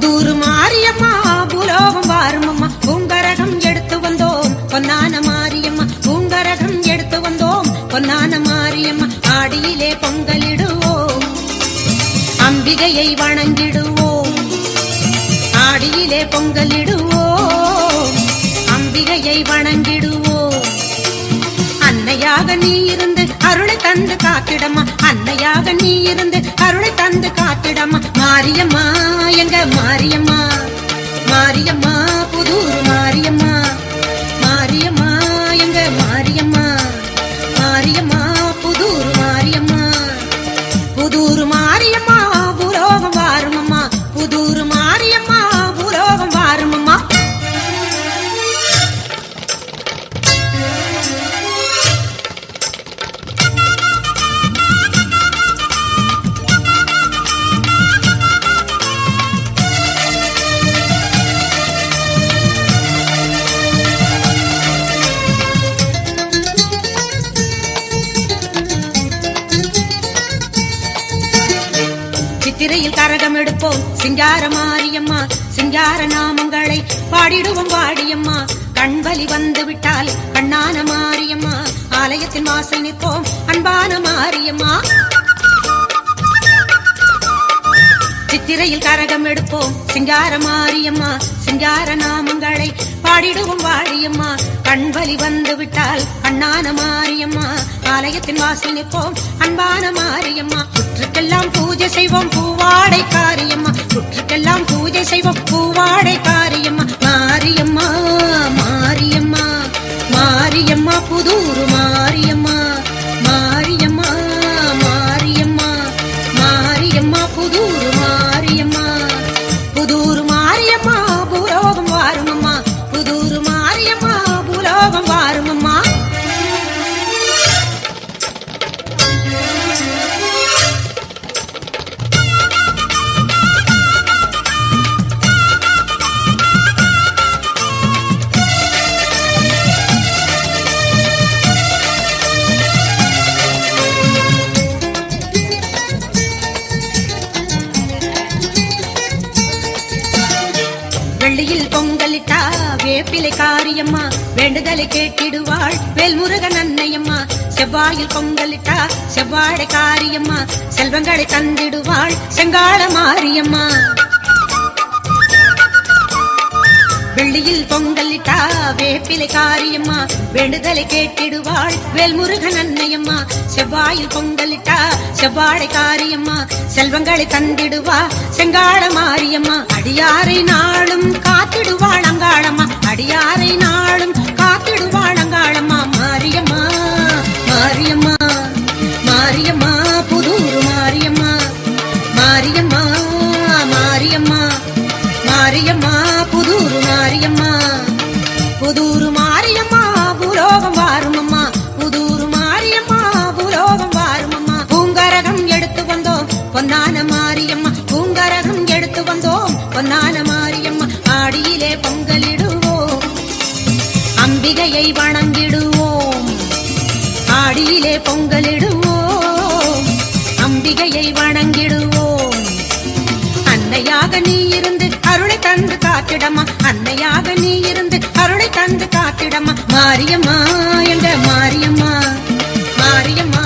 புதூர் மாரியம்மா பூலோகம் வாருமம்மா. பூங்கரகம் எடுத்து வந்தோம் பொன்னான மாரியம்மா. பூங்கரகம் எடுத்து வந்தோம் பொன்னான மாரியம்மா. ஆடியிலே பொங்கலிடுவோம் அம்பிகையை வணங்கிடுவோம். ஆடியிலே பொங்கலிடுவோம் அம்பிகையை வணங்கிடுவோம். அன்னையாக நீ தந்து காத்திடமா அன்னையாக நீ இருந்து அருளை தந்து காத்திடமா மாரியம்மா எங்க மாரியம்மா? மாரியம்மா புதூர் மாரியம்மா. திரையில் கரகம் எடுப்போம். சிங்கார மாரியம்மா சிங்கார நாமங்களை பாடிடுவோம் பாடியம்மா கண்வலி வந்து விட்டால் கண்ணான மாரியம்மா. ஆலயத்தின் வாசல் நிற்போம் அன்பான மாரியம்மா. சித்திரையில் கரகம் எடுப்போம் சிங்கார மாரியம்மா. சிங்கார நாமங்களை பாடிடுவோம் வாழியம்மா கண்வலி வந்து விட்டால் அண்ணான மாரியம்மா ஆலயத்தின் வாசல் நிற்போம். அன்பான மாரியம்மா சுற்றுக்கெல்லாம் பூஜை செய்வோம். பூவாடை காரியம்மா சுற்றுக்கெல்லாம் பூஜை செய்வோம். பூவாடை காரியம்மா மாரியம்மா மாரியம்மா மாரியம்மா புதூரும் வேலை காரியம்மா வேண்டுதலை கேட்டிடுவாள். வேல்முருகன் அன்னையம்மா செவ்வாயில் பொங்கலிட்டா செவ்வாடை காரியம்மா செல்வங்களை தந்திடுவாள். செங்கால மாரியம்மா. வெள்ளியில் பொங்கலிட்டா வேப்பிலை காரியம்மா வேண்டுதலை கேட்டிடுவாள். வேல்முருகன் அன்னையம்மா செவ்வாயில் பொங்கலிட்டா செவ்வாடை காரியம்மா செல்வங்களை தந்திடுவா. செங்காட மாரியம்மா அடியாரை நாளும் கா அம்பிகையை வணங்கிடுவோம். ஆடியிலே பொங்கலிடுவோம். அம்பிகையை வணங்கிடுவோம். அன்னையாக நீ இருந்து அருளை தந்து காத்திடமா? அன்னையாக நீ இருந்து அருளை தந்து காத்திடமா? மாரியம்மா எங்க மாரியம்மா? மாரியம்மா